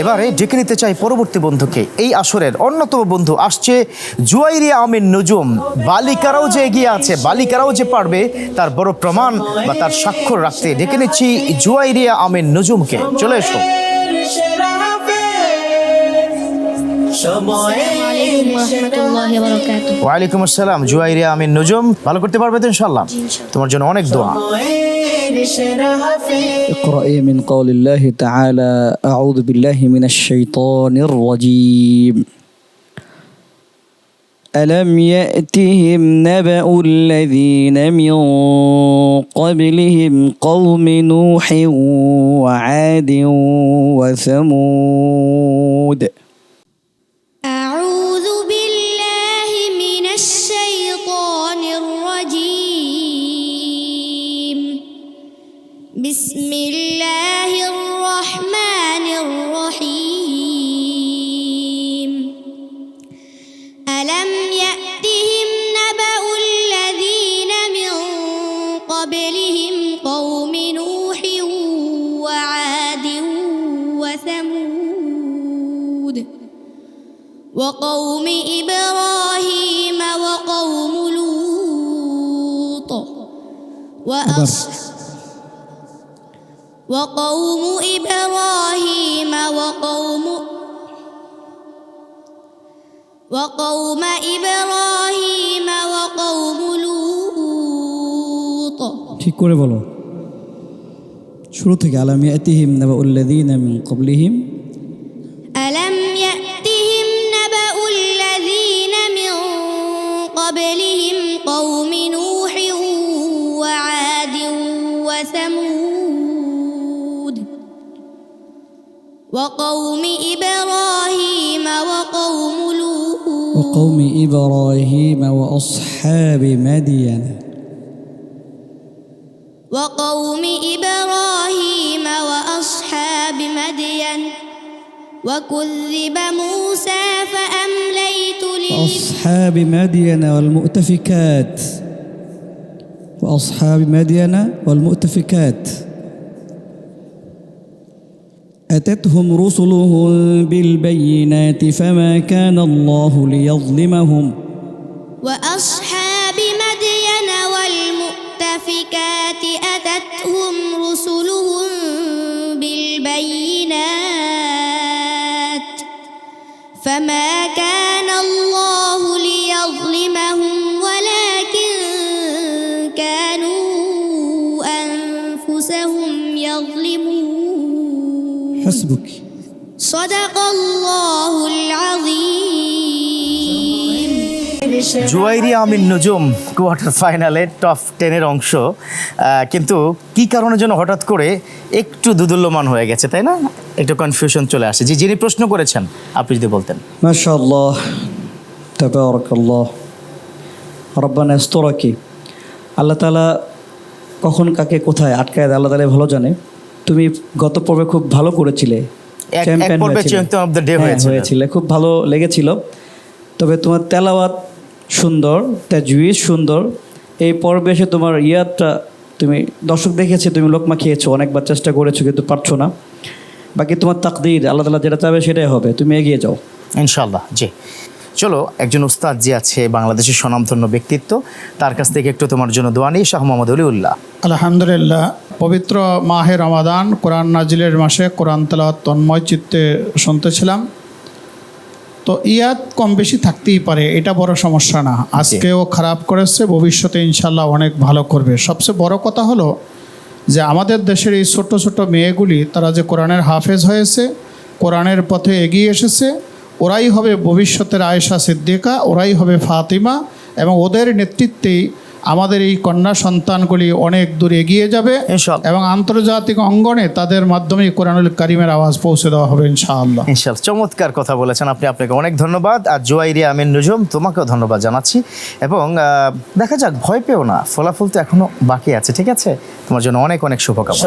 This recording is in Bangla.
এবারে ডেকে নিতে চাই পরবর্তী বন্ধুকে। এই আসরের অন্যতম বন্ধু আসছে জুয়াইরিয়া আমিন নজুম। বালিকারাও যে এগিয়ে আছে, বালিকারাও যে পারবে, তার বড় প্রমাণ বা তার স্বাক্ষর রাখতে ডেকে নিচ্ছি জুয়াইরিয়া আমিন নজুমকে। চলে এসো। ওয়ালাইকুম আসসালাম জুয়াইরিয়া আমিন নজুম ভালো করতে পারবে তো ইনশাল্লাহ তোমার জন্য অনেক দোয়া اقرأي من قول الله تعالى أعوذ بالله من الشيطان الرجيم ألم يأتهم نبأ الذين من قبلهم قوم نوح وعاد وثمود بسم الله الرحمن الرحيم. ألم يأتهم نبأ الذين من قبلهم قوم نوح وعاد وثمود وقوم إبراهيم وقوم لوط وأص وقوم إبراهيم وقوم وقوم إبراهيم وقوم لوط ঠিক করে বলো শুরু থেকে আলাম ইয়াতিহিম নাবাউল্লাযীনা মিন ক্বাবলিহিম ألم يأتهم نبأ الذين من قبلهم قوم نوح وعاد وثمود وقوم إبراهيم وقوم لوط. وقوم إبراهيم وأصحاب مدين. وقوم إبراهيم وأصحاب مدين. وكذب موسى فأمليت وأصحاب مدين والمؤتفكات. وأصحاب مدين والمؤتفكات. أتتهم رسلهم بالبينات فما كان الله ليظلمهم وأصحاب مدين والمؤتفكات أتتهم حسبك صدق الله العظيم জুয়াইরিয়া আমিন নজুম কোয়ার্টার ফাইনালে টপ টেনের অংশ আহ, কিন্তু কি কারণের জন্য হঠাৎ করে একটু দুদুল্যমান হয়ে গেছে তাই না একটু কনফিউশন চলে আসে যে যিনি প্রশ্ন করেছেন আপনি যদি বলতেন ما شاء الله تبارك الله ربنا يسترك আল্লাহ তালা কখন কাকে কোথায় আটকায় দেয় আল্লাহ তালা ভালো জানে তুমি গত পর্বে খুব ভালো করেছিলে। হয়েছিলে। হ্যাঁ, হয়েছিল। খুব ভালো লেগেছিল। তবে তোমার তেলাওয়াত সুন্দর তাজউইজ সুন্দর। এই পর্বে এসে তোমার ইয়াদটা তুমি দর্শক দেখেছে তুমি লোকমা খেয়েছো অনেকবার চেষ্টা করেছ কিন্তু পারছ না। বাকি তোমার তাকদির আল্লাহ তালা যেটা চাবে সেটাই হবে। তুমি এগিয়ে যাও। ইনশাল্লাহ জি। চলো একজন উস্তাদ যে আছে বাংলাদেশের স্বনামধন্য ব্যক্তিত্ব তার কাছ থেকে একটু তোমার জন্য দোয়া নিই শাহ মোহাম্মদ অলিউল্লাহ। আলহামদুলিল্লাহ পবিত্র মাহে রমাদান কোরআন নাজিলের মাসে কোরআন তেলাওয়াত তন্ময় চিত্তে শুনতেছিলাম। তো ইয়াদ কম বেশি থাকতেই পারে এটা বড় সমস্যা না। আজকেও খারাপ করেছে ভবিষ্যতে ইনশাল্লাহ অনেক ভালো করবে। সবচেয়ে বড় কথা হলো যে আমাদের দেশের এই ছোট ছোট মেয়েগুলি তারা যে কোরআনের হাফেজ হয়েছে কোরআনের পথে এগিয়ে এসেছে ওরাই হবে ভবিষ্যতের আয়েশা সিদ্দিকা ওরাই হবে ফাতিমা এবং ওদের নেতৃত্বেই আমাদের এই কন্যা সন্তানগুলি অনেক দূর এগিয়ে যাবে ইনশাআল্লাহ। এবং আন্তর্জাতিক অঙ্গনে তাদের মাধ্যমে কোরআনুল কারিমের আওয়াজ পৌঁছে দেওয়া হবে ইনশাআল্লাহ। ইনশাল্লাহ চমৎকার কথা বলেছেন আপনি। আপনাকে অনেক ধন্যবাদ। আর জুয়াইরিয়া আমিন নজুম তোমাকেও ধন্যবাদ জানাচ্ছি। এবং দেখা যাক ভয় পেও না। ফলাফল তো এখনও বাকি আছে ঠিক আছে? তোমার জন্য অনেক অনেক শুভকামনা।